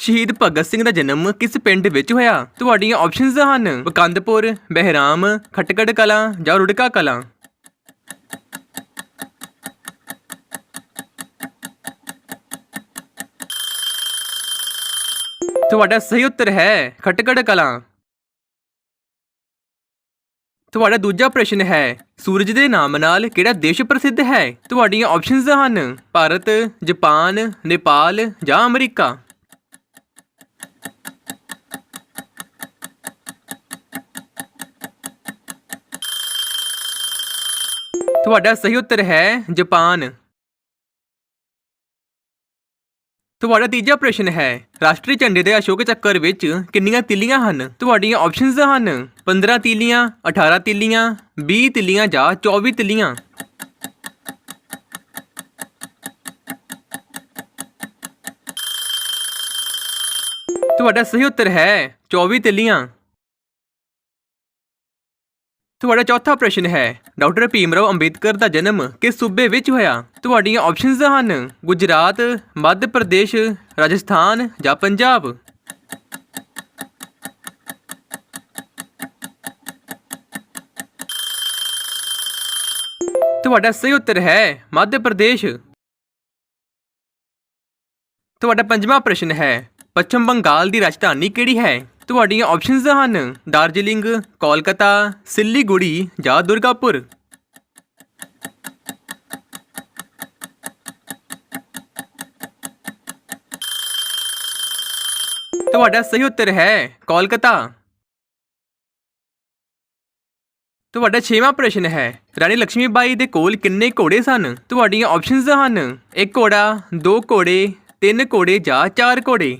ਸ਼ਹੀਦ ਭਗਤ ਸਿੰਘ ਦਾ ਜਨਮ ਕਿਸ ਪਿੰਡ ਵਿੱਚ ਹੋਇਆ? ਤੁਹਾਡੀਆਂ ਆਪਸ਼ਨਸ ਹਨ, ਬਕੰਦਪੁਰ, ਬਹਿਰਾਮ, ਖਟਕੜ ਕਲਾਂ ਜਾਂ ਰੁੜਕਾ ਕਲਾਂ। ਤੁਹਾਡਾ ਸਹੀ ਉੱਤਰ ਹੈ, ਖਟਕੜ ਕਲਾਂ। ਤੁਹਾਡਾ ਦੂਜਾ ਪ੍ਰਸ਼ਨ ਹੈ, ਸੂਰਜ ਦੇ ਨਾਮ ਨਾਲ ਕਿਹੜਾ ਦੇਸ਼ ਪ੍ਰਸਿੱਧ ਹੈ? ਤੁਹਾਡੀਆਂ ਆਪਸ਼ਨਸ ਹਨ, ਭਾਰਤ, ਜਾਪਾਨ, ਨੇਪਾਲ ਜਾਂ ਅਮਰੀਕਾ। ਤੁਹਾਡਾ ਸਹੀ ਉੱਤਰ ਹੈ, ਜਾਪਾਨ। ਤੁਹਾਡਾ ਤੀਜਾ ਪ੍ਰਸ਼ਨ ਹੈ, ਰਾਸ਼ਟਰੀ ਝੰਡੇ ਦੇ ਅਸ਼ੋਕ ਚੱਕਰ ਵਿੱਚ ਕਿੰਨੀਆਂ ਤਿੱਲੀਆਂ ਹਨ? ਤੁਹਾਡੀਆਂ ਆਪਸ਼ਨਸ ਹਨ 15 ਤਿੱਲੀਆਂ 18 ਤਿੱਲੀਆਂ 20 ਤਿੱਲੀਆਂ ਜਾਂ 24 ਤਿੱਲੀਆਂ। ਤੁਹਾਡਾ ਸਹੀ ਉੱਤਰ ਹੈ 24 ਤਿੱਲੀਆਂ। ਤੁਹਾਡਾ ਚੌਥਾ ਪ੍ਰਸ਼ਨ ਹੈ। ਡਾਕਟਰ ਭੀਮਰਾਓ ਅੰਬੇਦਕਰ ਦਾ ਜਨਮ ਕਿਸ ਸੂਬੇ ਵਿੱਚ ਹੋਇਆ? ਤੁਹਾਡੀਆਂ ਆਪਸ਼ਨਸ ਹਨ, ਗੁਜਰਾਤ, ਮੱਧ ਪ੍ਰਦੇਸ਼, ਰਾਜਸਥਾਨ ਜਾਂ ਪੰਜਾਬ। ਤੁਹਾਡਾ ਸਹੀ ਉੱਤਰ ਹੈ, ਮੱਧ ਪ੍ਰਦੇਸ਼। ਤੁਹਾਡਾ ਪੰਜਵਾਂ ਪ੍ਰਸ਼ਨ ਹੈ ਪੱਛਮ ਬੰਗਾਲ ਦੀ ਰਾਜਧਾਨੀ ਕਿਹੜੀ ਹੈ? ਤੁਹਾਡੀਆਂ ਆਪਸ਼ਨਸ ਹਨ ਦਾਰਜੀਲਿੰਗ, ਕੋਲਕਾਤਾ, ਸਿਲੀਗੁੜੀ ਜਾਂ ਦੁਰਗਾਪੁਰ। ਤੁਹਾਡਾ ਸਹੀ ਉੱਤਰ ਹੈ ਕੋਲਕਾਤਾ। ਤੁਹਾਡਾ ਛੇਵਾਂ ਪ੍ਰਸ਼ਨ ਹੈ, ਰਾਣੀ ਲక్ష్ਮੀਬਾਈ ਦੇ ਕੋਲ ਕਿੰਨੇ ਘੋੜੇ ਸਨ? ਤੁਹਾਡੀਆਂ ਆਪਸ਼ਨਸ ਹਨ ਇੱਕ ਘੋੜਾ, ਦੋ ਘੋੜੇ, ਤਿੰਨ ਘੋੜੇ ਜਾਂ ਚਾਰ ਘੋੜੇ।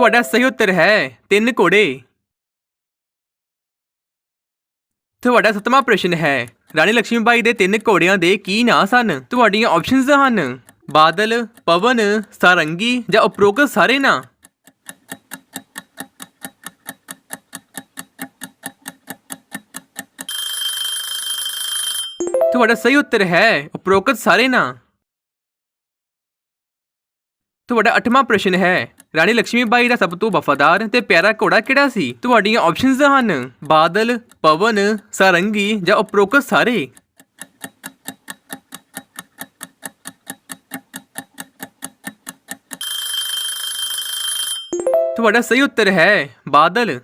ਤੁਹਾਡਾ ਸਹੀ ਉੱਤਰ ਹੈ। ਤਿੰਨ ਘੋੜੇ। ਤੁਹਾਡਾ ਸੱਤਵਾਂ ਪ੍ਰਸ਼ਨ ਹੈ। ਰਾਣੀ ਲక్ష్ਮੀਬਾਈ ਦੇ ਤਿੰਨ ਘੋੜਿਆਂ ਦੇ ਕੀ ਨਾਂ ਸਨ? ਤੁਹਾਡੀਆਂ ਆਪਸ਼ਨਸ ਹਨ। ਬਾਦਲ, ਪਵਨ, ਸਾਰੰਗੀ ਜਾਂ ਉਪਰੋਕਤ ਸਾਰੇ ਨਾਂ? ਤੁਹਾਡਾ ਸਹੀ ਉੱਤਰ ਹੈ। ਉਪਰੋਕਤ ਸਾਰੇ ਨਾਂ। ਤੁਹਾਡਾ ਅੱਠਵਾਂ ਪ੍ਰਸ਼ਨ ਹੈ। ਰਾਣੀ ਲక్ష్ਮੀਬਾਈ ਦਾ ਸਭ ਤੋਂ ਵਫਾਦਾਰ ਤੇ ਪਿਆਰਾ ਘੋੜਾ ਕਿਹੜਾ ਸੀ? ਤੁਹਾਡੀਆਂ ਆਪਸ਼ਨਸ ਹਨ, ਬਾਦਲ, ਪਵਨ, ਸਾਰੰਗੀ ਜਾਂ ਉਪਰੋਕਤ ਸਾਰੇ। ਤੁਹਾਡਾ ਸਹੀ ਉੱਤਰ ਹੈ, ਬਾਦਲ।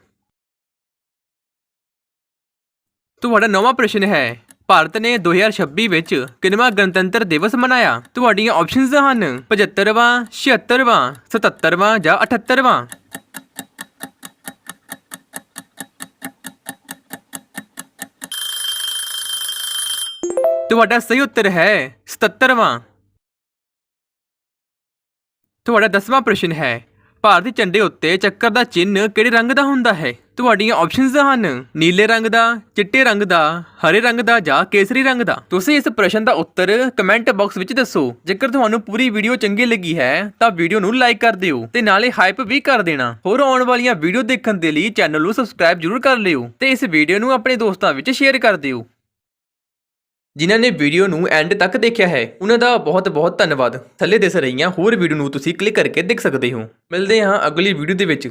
ਤੁਹਾਡਾ ਨਵਾਂ ਪ੍ਰਸ਼ਨ ਹੈ ਭਾਰਤ ਨੇ 2026 ਵਿੱਚ ਕਿੰਨਵਾਂ ਗਣਤੰਤਰ ਦਿਵਸ ਮਨਾਇਆ। ਤੁਹਾਡੀਆਂ ਆਪਸ਼ਨਸ ਹਨ 75ਵਾਂ 76ਵਾਂ 77ਵਾਂ ਜਾਂ 78ਵਾਂ ਤੁਹਾਡਾ ਸਹੀ ਉੱਤਰ ਹੈ 77ਵਾਂ ਤੁਹਾਡਾ 10ਵਾਂ ਪ੍ਰਸ਼ਨ ਹੈ, ਭਾਰਤੀ ਝੰਡੇ ਉੱਤੇ ਚੱਕਰ ਦਾ ਚਿੰਨ੍ਹ ਕਿਹੜੇ ਰੰਗ ਦਾ ਹੁੰਦਾ ਹੈ? ਤੁਹਾਡੀਆਂ ਆਪਸ਼ਨਸ ਹਨ। ਨੀਲੇ ਰੰਗ ਦਾ, ਚਿੱਟੇ ਰੰਗ ਦਾ, ਹਰੇ ਰੰਗ ਦਾ ਜਾਂ ਕੇਸਰੀ ਰੰਗ ਦਾ। ਤੁਸੀਂ ਇਸ ਪ੍ਰਸ਼ਨ ਦਾ ਉੱਤਰ ਕਮੈਂਟ ਬਾਕਸ ਵਿੱਚ ਦੱਸੋ। ਜੇਕਰ ਤੁਹਾਨੂੰ ਪੂਰੀ ਵੀਡੀਓ ਚੰਗੀ ਲੱਗੀ ਹੈ, ਤਾਂ ਵੀਡੀਓ ਨੂੰ ਲਾਈਕ ਕਰ ਦਿਓ ਤੇ ਨਾਲੇ ਹਾਈਪ ਵੀ ਕਰ ਦੇਣਾ। ਹੋਰ ਆਉਣ ਵਾਲੀਆਂ ਵੀਡੀਓ ਦੇਖਣ ਦੇ ਲਈ ਚੈਨਲ ਨੂੰ ਸਬਸਕ੍ਰਾਈਬ ਜ਼ਰੂਰ ਕਰ ਲਿਓ ਤੇ ਇਸ ਵੀਡੀਓ ਨੂੰ ਆਪਣੇ ਦੋਸਤਾਂ ਵਿੱਚ ਸ਼ੇਅਰ ਕਰ ਦਿਓ। ਜਿਨ੍ਹਾਂ ਨੇ ਵੀਡੀਓ ਨੂੰ ਐਂਡ ਤੱਕ ਦੇਖਿਆ ਹੈ, ਉਹਨਾਂ ਦਾ ਬਹੁਤ ਬਹੁਤ ਧੰਨਵਾਦ। ਥੱਲੇ ਦਿਸ ਰਹੀਆਂ ਹੋਰ ਵੀਡੀਓ ਨੂੰ ਤੁਸੀਂ ਕਲਿੱਕ ਕਰਕੇ ਦੇਖ ਸਕਦੇ ਹੋ। ਮਿਲਦੇ ਹਾਂ ਅਗਲੀ ਵੀਡੀਓ ਦੇ ਵਿੱਚ।